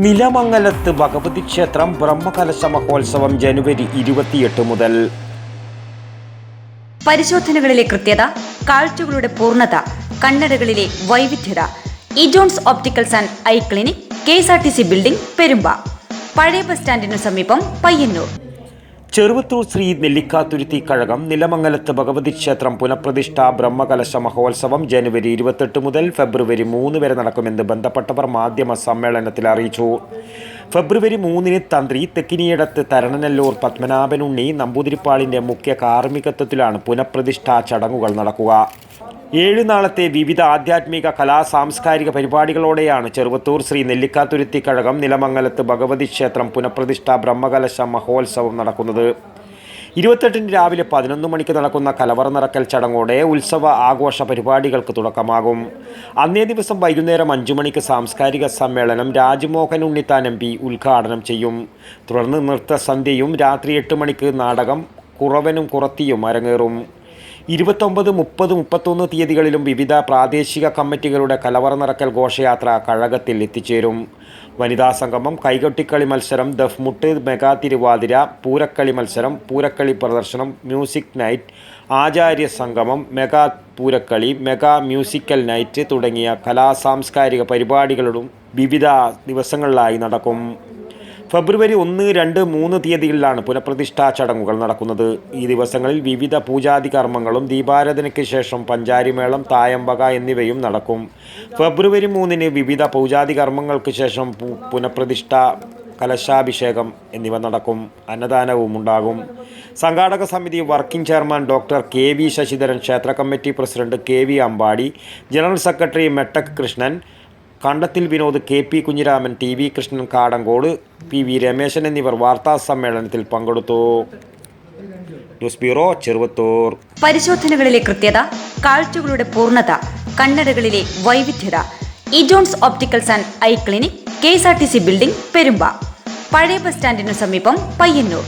നിലമംഗലത്ത് ഭഗവതി ക്ഷേത്രം ബ്രഹ്മകലശ മഹോത്സവം ജനുവരി ഇരുപത്തിയെട്ട് മുതൽ. പരിശോധനകളിലെ കൃത്യത കാഴ്ചകളുടെ പൂർണത കണ്ണടകളിലെ വൈവിധ്യത ഇജോൺസ് opticals and eye clinic K S R T C building Perumba. പഴയ ബസ് സ്റ്റാൻഡിനു സമീപം പയ്യന്നൂർ. ചെറുവത്തൂർ ശ്രീ നെല്ലിക്കാത്തുരുത്തി കഴകം നിലമംഗലത്ത് ഭഗവതി ക്ഷേത്രം പുനഃപ്രതിഷ്ഠ ബ്രഹ്മകലശ മഹോത്സവം ജനുവരി ഇരുപത്തെട്ട് മുതൽ ഫെബ്രുവരി മൂന്ന് വരെ നടക്കുമെന്ന് ബന്ധപ്പെട്ടവർ മാധ്യമ സമ്മേളനത്തിൽ അറിയിച്ചു. ഫെബ്രുവരി മൂന്നിന് തന്ത്രി തെക്കിനിയിടത്ത് തരണനെല്ലൂർ പത്മനാഭനുണ്ണി നമ്പൂതിരിപ്പാളിന്റെ മുഖ്യ കാർമ്മികത്വത്തിലാണ് പുനഃപ്രതിഷ്ഠാ ചടങ്ങുകൾ നടക്കുക. ഏഴ് നാളത്തെ വിവിധ ആധ്യാത്മിക കലാ സാംസ്കാരിക പരിപാടികളോടെയാണ് ചെറുവത്തൂർ ശ്രീ നെല്ലിക്കാത്തുരുത്തി കഴകം നിലമംഗലത്ത് ഭഗവതി ക്ഷേത്രം പുനഃപ്രതിഷ്ഠ ബ്രഹ്മകലശ മഹോത്സവം നടക്കുന്നത്. ഇരുപത്തെട്ടിന് രാവിലെ പതിനൊന്ന് മണിക്ക് നടക്കുന്ന കലവറ നിറക്കൽ ചടങ്ങോടെ ഉത്സവ ആഘോഷ പരിപാടികൾക്ക് തുടക്കമാകും. അന്നേ ദിവസം വൈകുന്നേരം അഞ്ചു മണിക്ക് സാംസ്കാരിക സമ്മേളനം രാജ്മോഹൻ ഉണ്ണിത്താൻ എം പി ഉദ്ഘാടനം ചെയ്യും. തുടർന്ന് നൃത്തസന്ധ്യയും രാത്രി എട്ട് മണിക്ക് നാടകം കുറവനും കുറത്തിയും അരങ്ങേറും. ഇരുപത്തൊമ്പത് മുപ്പത് മുപ്പത്തൊന്ന് തീയതികളിലും വിവിധ പ്രാദേശിക കമ്മിറ്റികളുടെ കലവറ നിറക്കൽ ഘോഷയാത്ര കഴകത്തിൽ എത്തിച്ചേരും. വനിതാ സംഗമം കൈകൊട്ടിക്കളി മത്സരം ദഫ്മുട്ട് മെഗാ തിരുവാതിര പൂരക്കളി മത്സരം പൂരക്കളി പ്രദർശനം മ്യൂസിക് നൈറ്റ് ആചാര്യ സംഗമം mega Poorakkali mega musical night തുടങ്ങിയ കലാ സാംസ്കാരിക പരിപാടികളും വിവിധ ദിവസങ്ങളിലായി നടക്കും. ഫെബ്രുവരി ഒന്ന് രണ്ട് മൂന്ന് തീയതികളിലാണ് പുനഃപ്രതിഷ്ഠാ ചടങ്ങുകൾ നടക്കുന്നത്. ഈ ദിവസങ്ങളിൽ വിവിധ പൂജാതി കർമ്മങ്ങളും ദീപാരാധനയ്ക്ക് ശേഷം പഞ്ചാരിമേളം തായമ്പക എന്നിവയും നടക്കും. ഫെബ്രുവരി മൂന്നിന് വിവിധ പൂജാതി കർമ്മങ്ങൾക്ക് ശേഷം പുനഃപ്രതിഷ്ഠ കലശാഭിഷേകം എന്നിവ നടക്കും. അന്നദാനവും ഉണ്ടാകും. സംഘാടക സമിതി working chairman doctor K. V. Sasidharan ക്ഷേത്ര committee president K. V. Ambadi general secretary മെട്ടക് Krishnan Kandathil Vinod K P Kunhiraman T V Krishnan Kadankode P V Rameshan എന്നിവർ വാർത്താ സമ്മേളനത്തിൽ പങ്കെടുത്തു. News bureau Cheruvathur. പരിശോധനകളിലെ കൃത്യത കാഴ്ചകളുടെ പൂർണത കണ്ണടകളിലെ വൈവിധ്യത. ഇജോൺസ് opticals and eye clinic K S R T C building Perumba. പഴയ ബസ് സ്റ്റാൻഡിനു സമീപം പയ്യന്നൂർ.